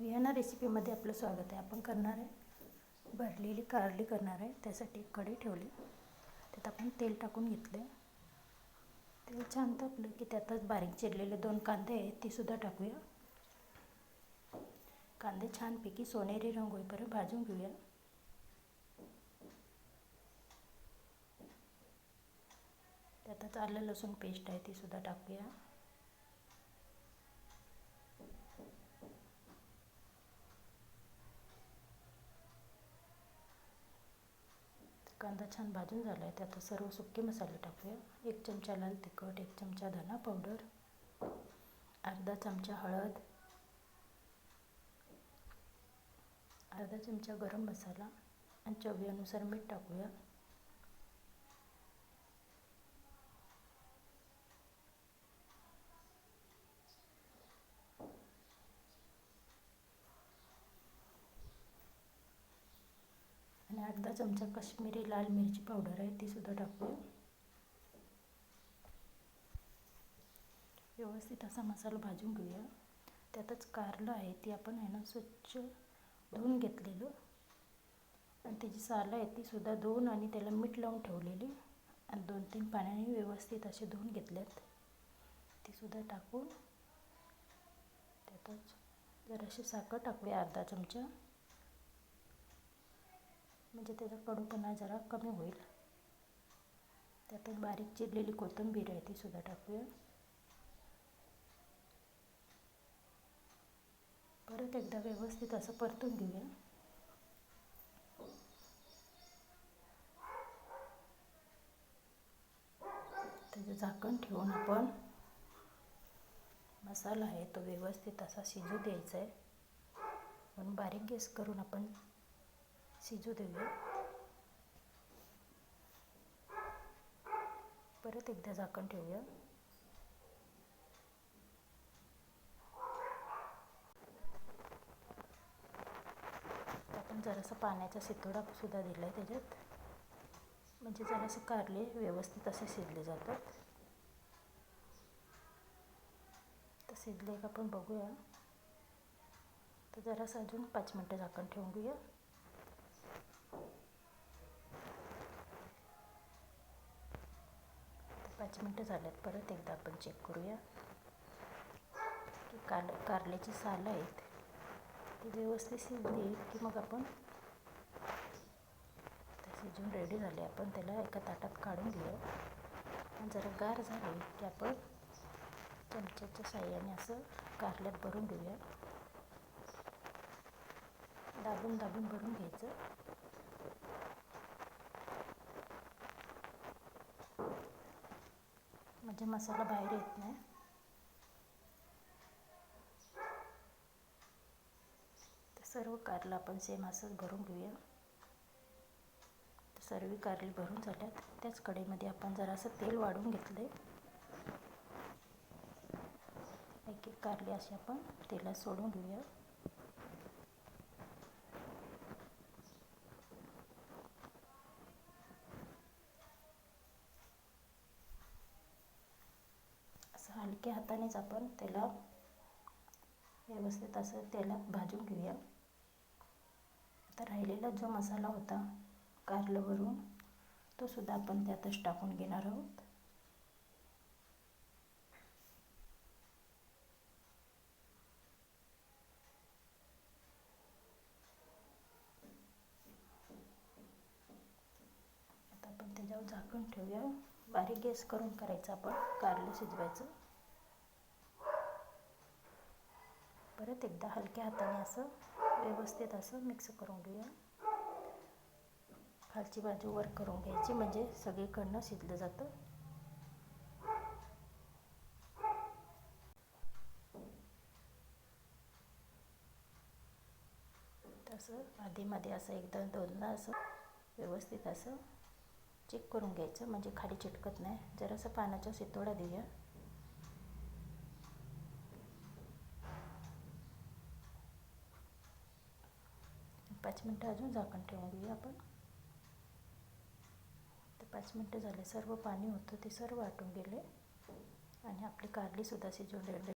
विहाना रेसिपीमध्ये आपलं स्वागत आहे. आपण करणार आहे भरलेली कारली करणार आहे. त्यासाठी एक कढी ठेवली. त्यात आपण तेल टाकून घेतले तेल छान तापलं की त्यातच बारीक चिरलेले दोन कांदे आहेत तेसुद्धा टाकूया. कांदे छानपैकी सोनेरी रंग होईपर्यंत भाजून घेऊया. त्यातच आलं लसूण पेस्ट आहे तीसुद्धा टाकूया. कांदा छान भाजून झाला आहे त्यात सर्व सुके मसाले टाकूया. एक चमचा लाल तिखट एक चमचा धना पावडर अर्धा चमचा हळद अर्धा चमचा गरम मसाला आणि चवीनुसार मीठ टाकूया आणि अर्धा चमचा काश्मीरी लाल मिरची पावडर आहे ती सुद्धा व्यवस्थित असा मसाला भाजून घेऊया. त्यातच कारलं आहे ती आपण आहे ना स्वच्छ धुवून घेतलेलं. आणि त्याची सालं आहे ती सुद्धा धुवून आणि त्याला मीठ लावून ठेवलेली. आणि दोन तीन पाण्याने व्यवस्थित असे धुवून घेतल्यात. ती सुद्धा टाकून त्यातच जराशी साखर टाकूया अर्धा चमचा. म्हणजे त्याचा कडूपणा जरा कमी होईल. त्यातच बारीक चिरलेली कोथिंबीर आहे ती सुद्धा टाकूया. परत एकदा व्यवस्थित असं परतून घेऊया. त्याचं झाकण ठेवून आपण मसाला आहे तो व्यवस्थित असा शिजू द्यायचा आहे म्हणून बारीक गॅस करून आपण शिजू देऊया. परत एकदा झाकण ठेवूया. आपण जरासा पाण्याचा सितोडा सुद्धा दिला आहे त्याच्यात. म्हणजे जरासं कारले व्यवस्थित असे शिजले जातात. तर शिजले का आपण बघूया. तर जरासं अजून पाच मिनटं झाकण ठेवून घेऊया. पाच मिनटं झाल्यात परत एकदा आपण चेक करूया. की कार कारल्याची सालं आहेत ती व्यवस्थित शिजली की मग आपण शिजून रेडी झाले. आपण त्याला एका ताटात काढून घेऊ आणि जरा गार झाले की आपण चमच्याच्या साह्याने असं कारल्यात भरून घेऊया. दाबून दाबून भरून घ्यायचं. म्हणजे मसाला बाहेर येत नाही. तर सर्व कारलं आपण सेम असंच भरून घेऊया. तर सर्व कारली भरून झाल्यात. त्याच कढईमध्ये आपण जरासं तेल वाढून घेतलं आहे एक एक कारली अशी आपण तेलात सोडून घेऊया. हलक्या हातानेच आपण त्याला व्यवस्थित असं तेलात भाजून घेऊया. आता राहिलेला जो मसाला होता कारलंवरून तो सुद्धा आपण त्यातच टाकून घेणार आहोत. आता आपण त्याच्यावर झाकून ठेवूया. बारीक गॅस करून करायचं आपण कारलं शिजवायचं. परत एकदा हलक्या हाताने असं व्यवस्थित असं मिक्स करून घेऊया. खालची बाजू वर करून घ्यायची म्हणजे सगळीकडनं शिजलं जातं. तसं आधीमध्ये असं एकदा दोनदा असं व्यवस्थित असं चेक करून घ्यायचं म्हणजे खाली चिटकत नाही. जरासं पाण्याचा शितोडा देऊया. पाच मिनटं अजून झाकण ठेवून घेऊया आपण. तर पाच मिनटं झाले सर्व पाणी होतं ते सर्व आटून गेले. आणि आपली कारलीसुद्धा शिजून रेडी